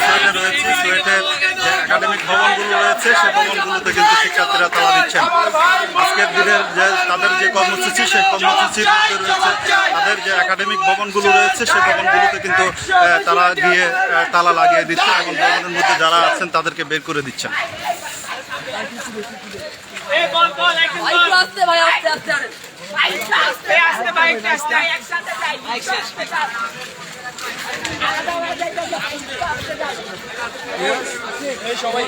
সুয়েটে রয়েছে সুয়েটের যে একাডেমিক ভবনগুলো রয়েছে সেই ভবনগুলোতে কিন্তু শিক্ষার্থীরা তালা দিচ্ছেন আজকের দিনের যে তাদের যে কর্মসূচি সেই কর্মসূচির রয়েছে তাদের যে একাডেমিক ভবনগুলো রয়েছে সেই ভবনগুলোতে কিন্তু তারা গিয়ে তালা লাগিয়ে দিচ্ছেন এবং ভবনের মধ্যে যারা আছেন তাদেরকে বের করে দিচ্ছেন আস্তে ভাই আস্তে আস্তে আরে এই আসতে বাইক আসতে একসাথে চাইছে সবাই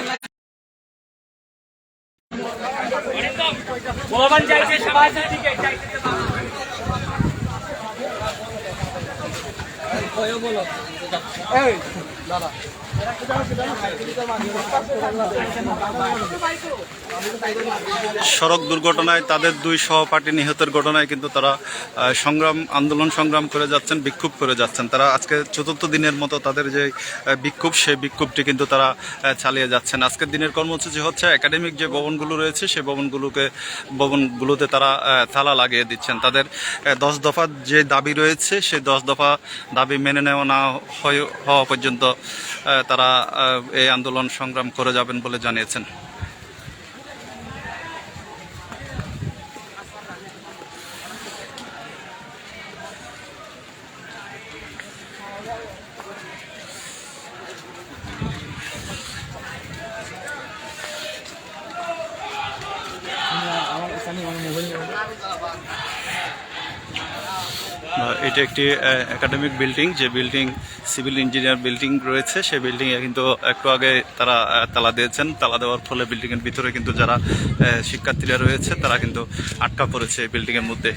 ভগবান যাইছে সবাই দিকে যাইতে সড়ক দুর্ঘটনায় তাদের দুই সহপাঠী নিহতের ঘটনায় কিন্তু তারা সংগ্রাম, আন্দোলন সংগ্রাম করে যাচ্ছেন, বিক্ষোভ করে যাচ্ছেন। তারা আজকে চতুর্থ দিনের মতো তাদের যে বিক্ষোভ, সেই বিক্ষোভটি কিন্তু তারা চালিয়ে যাচ্ছেন। আজকের দিনের কর্মসূচি হচ্ছে একাডেমিক যে ভবনগুলো রয়েছে সেই ভবনগুলোকে, ভবনগুলোতে তারা তালা লাগিয়ে দিচ্ছেন। তাদের দশ দফা যে দাবি রয়েছে সেই দশ দফা দাবি মেনে নেওয়া না হওয়া পর্যন্ত তারা এই আন্দোলন সংগ্রাম করে যাবেন বলে জানিয়েছেন। এটা একটি একাডেমিক বিল্ডিং যে বিল্ডিং সিভিল ইঞ্জিনিয়ার বিল্ডিং রয়েছে, সেই বিল্ডিং এ কিন্তু একটু আগে তারা তালা দিয়েছেন। তালা দেওয়ার ফলে বিল্ডিং এর ভিতরে কিন্তু যারা শিক্ষার্থীরা রয়েছে, তারা কিন্তু আটকা পড়েছে বিল্ডিং এর মধ্যে।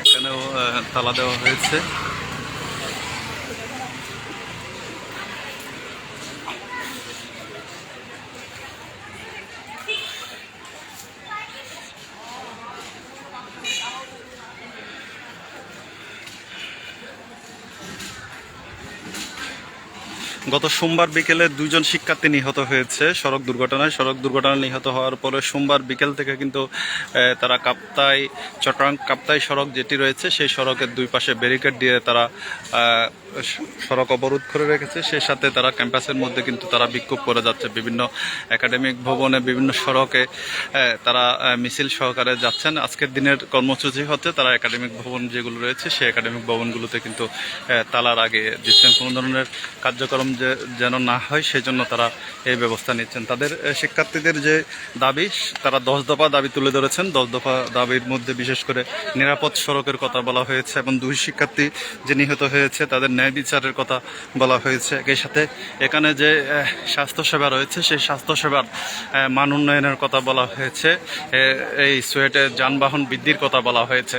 এখানেও তালা দেওয়া হয়েছে। গত সোমবার বিকেলে দুজন শিক্ষার্থী নিহত হয়েছে। সড়ক দুর্ঘটনায় সড়ক দুর্ঘটনায় নিহত হওয়ার পরে সোমবার বিকেল থেকে কিন্তু তারা কাপ্তাই, চট্টগ্রাম কাপ্তাই সড়ক যেটি রয়েছে, সেই সড়কের দুই পাশে ব্যারিকেড দিয়ে তারা সড়ক অবরোধ করে রেখেছে। সেই সাথে তারা ক্যাম্পাসের মধ্যে কিন্তু তারা বিক্ষোভ করে যাচ্ছে। বিভিন্ন একাডেমিক ভবনে, বিভিন্ন সড়কে তারা মিছিল সহকারে যাচ্ছেন। আজকের দিনের কর্মসূচি হচ্ছে, তারা একাডেমিক ভবন যেগুলো রয়েছে, সেই একাডেমিক ভবনগুলোতে কিন্তু তালার আগে দিচ্ছেন। কোনো ধরনের কার্যক্রম যেন না হয়, সেজন্য তারা এই ব্যবস্থা নিচ্ছেন। তাদের শিক্ষার্থীদের যে দাবি, তারা দশ দফা দাবি তুলে ধরেছেন। দশ দফা দাবির মধ্যে বিশেষ করে নিরাপদ সড়কের কথা বলা হয়েছে এবং দুই শিক্ষার্থী যে নিহত হয়েছে, তাদের ন্যায় বিচারের কথা বলা হয়েছে। একই সাথে এখানে যে স্বাস্থ্যসেবা রয়েছে, সেই স্বাস্থ্যসেবার মান উন্নয়নের কথা বলা হয়েছে। এই সুয়েটে যানবাহন বৃদ্ধির কথা বলা হয়েছে।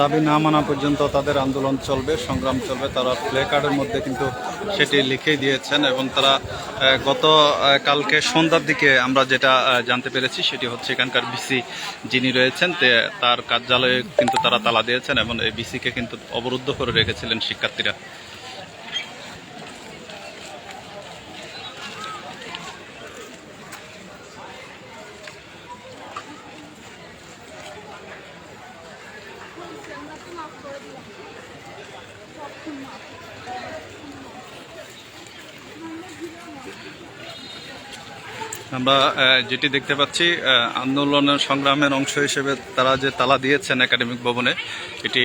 দাবি না মানা পর্যন্ত তাদের আন্দোলন চলবে, সংগ্রাম চলবে। তারা প্লে কার্ডের মধ্যে কিন্তু সেটি লিখেই দিয়েছেন এবং তারা গত কালকে সন্ধ্যার দিকে আমরা যেটা জানতে পেরেছি সেটি হচ্ছে এখানকার বিসি যিনি রয়েছেন তার কার্যালয়ে কিন্তু তারা তালা দিয়েছেন এবং এই বিসিকে কিন্তু অবরুদ্ধ করে রেখেছিলেন শিক্ষার্থীরা। আমরা যেটি দেখতে পাচ্ছি আন্দোলনের সংগ্রামের অংশ হিসেবে তারা যে তালা দিয়েছেন একাডেমিক ভবনে, এটি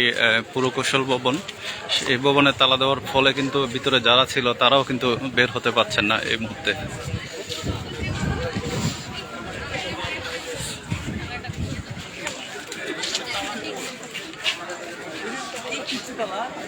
পুরকৌশল ভবন। এই ভবনে তালা দেওয়ার ফলে কিন্তু ভিতরে যারা ছিল তারাও কিন্তু বের হতে পারছেন না এই মুহূর্তে। Bakkala.